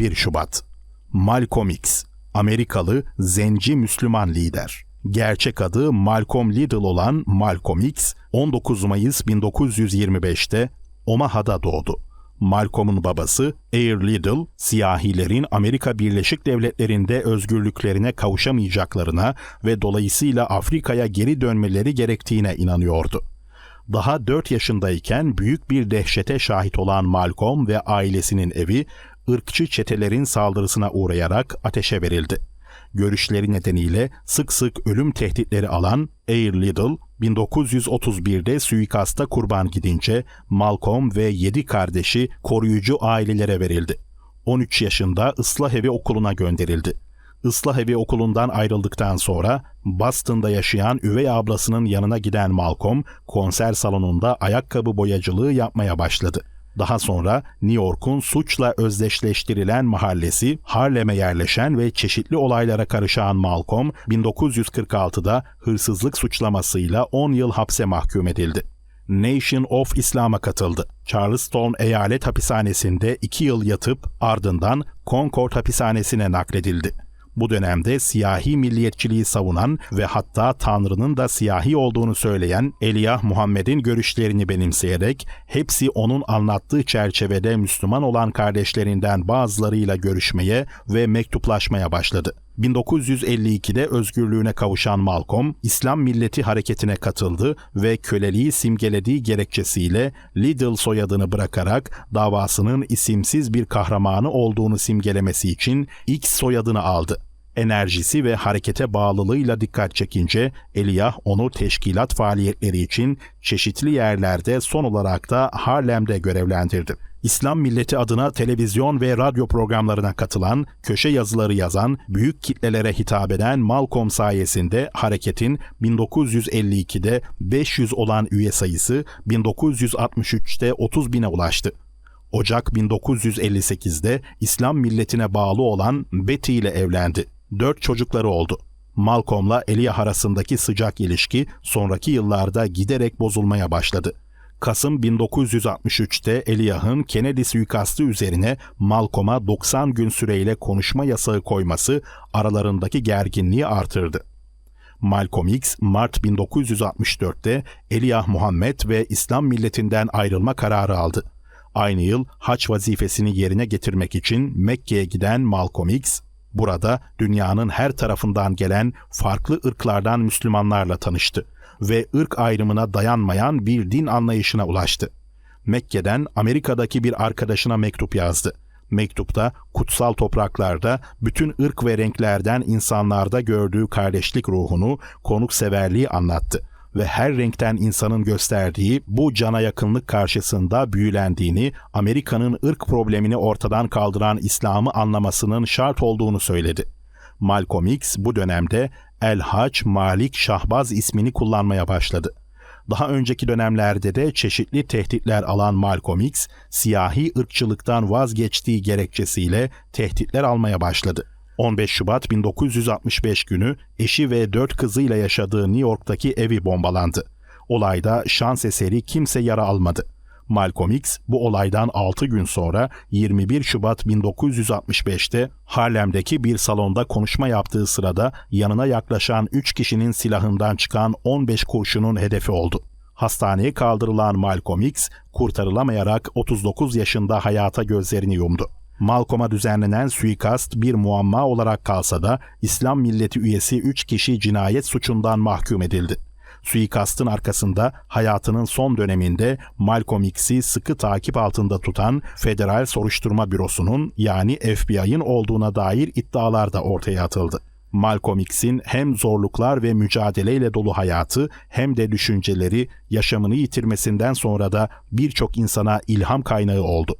21 Şubat Malcolm X, Amerikalı zenci Müslüman lider. Gerçek adı Malcolm Liddell olan Malcolm X, 19 Mayıs 1925'te Omaha'da doğdu. Malcolm'un babası Air Liddell, siyahilerin Amerika Birleşik Devletleri'nde özgürlüklerine kavuşamayacaklarına ve dolayısıyla Afrika'ya geri dönmeleri gerektiğine inanıyordu. Daha 4 yaşındayken büyük bir dehşete şahit olan Malcolm ve ailesinin evi ırkçı çetelerin saldırısına uğrayarak ateşe verildi. Görüşleri nedeniyle sık sık ölüm tehditleri alan Air Liddell, 1931'de suikasta kurban gidince Malcolm ve 7 kardeşi koruyucu ailelere verildi. 13 yaşında ıslah evi okuluna gönderildi. Islah evi okulundan ayrıldıktan sonra Boston'da yaşayan üvey ablasının yanına giden Malcolm konser salonunda ayakkabı boyacılığı yapmaya başladı. Daha sonra New York'un suçla özdeşleştirilen mahallesi Harlem'e yerleşen ve çeşitli olaylara karışan Malcolm 1946'da hırsızlık suçlamasıyla 10 yıl hapse mahkum edildi. Nation of İslam'a katıldı. Charleston Eyalet Hapishanesi'nde 2 yıl yatıp ardından Concord Hapishanesi'ne nakledildi. Bu dönemde siyahi milliyetçiliği savunan ve hatta Tanrı'nın da siyahi olduğunu söyleyen Eliyah Muhammed'in görüşlerini benimseyerek hepsi onun anlattığı çerçevede Müslüman olan kardeşlerinden bazılarıyla görüşmeye ve mektuplaşmaya başladı. 1952'de özgürlüğüne kavuşan Malcolm, İslam Milleti hareketine katıldı ve köleliği simgelediği gerekçesiyle Liddell soyadını bırakarak davasının isimsiz bir kahramanı olduğunu simgelemesi için X soyadını aldı enerjisi ve harekete bağlılığıyla dikkat çekince Eliyah onu teşkilat faaliyetleri için çeşitli yerlerde son olarak da Harlem'de görevlendirdi. İslam milleti adına televizyon ve radyo programlarına katılan, köşe yazıları yazan, büyük kitlelere hitap eden Malcolm sayesinde hareketin 1952'de 500 olan üye sayısı 1963'te 30 bine ulaştı. Ocak 1958'de İslam milletine bağlı olan Betty ile evlendi. Dört çocukları oldu. Malcolm'la Elia arasındaki sıcak ilişki sonraki yıllarda giderek bozulmaya başladı. Kasım 1963'te Eliah'ın Kennedy suikastı üzerine Malcolm'a 90 gün süreyle konuşma yasağı koyması aralarındaki gerginliği artırdı. Malcolm X, Mart 1964'te Eliah Muhammed ve İslam milletinden ayrılma kararı aldı. Aynı yıl haç vazifesini yerine getirmek için Mekke'ye giden Malcolm X, burada dünyanın her tarafından gelen farklı ırklardan Müslümanlarla tanıştı ve ırk ayrımına dayanmayan bir din anlayışına ulaştı. Mekke'den Amerika'daki bir arkadaşına mektup yazdı. Mektupta kutsal topraklarda bütün ırk ve renklerden insanlarda gördüğü kardeşlik ruhunu, konukseverliği anlattı ve her renkten insanın gösterdiği bu cana yakınlık karşısında büyülendiğini, Amerika'nın ırk problemini ortadan kaldıran İslam'ı anlamasının şart olduğunu söyledi. Malcolm X bu dönemde El Hac Malik Şahbaz ismini kullanmaya başladı. Daha önceki dönemlerde de çeşitli tehditler alan Malcolm X, siyahi ırkçılıktan vazgeçtiği gerekçesiyle tehditler almaya başladı. 15 Şubat 1965 günü eşi ve dört kızıyla yaşadığı New York'taki evi bombalandı. Olayda şans eseri kimse yara almadı. Malcolm X bu olaydan 6 gün sonra 21 Şubat 1965'te Harlem'deki bir salonda konuşma yaptığı sırada yanına yaklaşan 3 kişinin silahından çıkan 15 kurşunun hedefi oldu. Hastaneye kaldırılan Malcolm X kurtarılamayarak 39 yaşında hayata gözlerini yumdu. Malcolm'a düzenlenen suikast bir muamma olarak kalsa da İslam milleti üyesi 3 kişi cinayet suçundan mahkum edildi. Suikastın arkasında hayatının son döneminde Malcolm X'i sıkı takip altında tutan Federal Soruşturma Bürosu'nun yani FBI'ın olduğuna dair iddialar da ortaya atıldı. Malcolm X'in hem zorluklar ve mücadeleyle dolu hayatı hem de düşünceleri yaşamını yitirmesinden sonra da birçok insana ilham kaynağı oldu.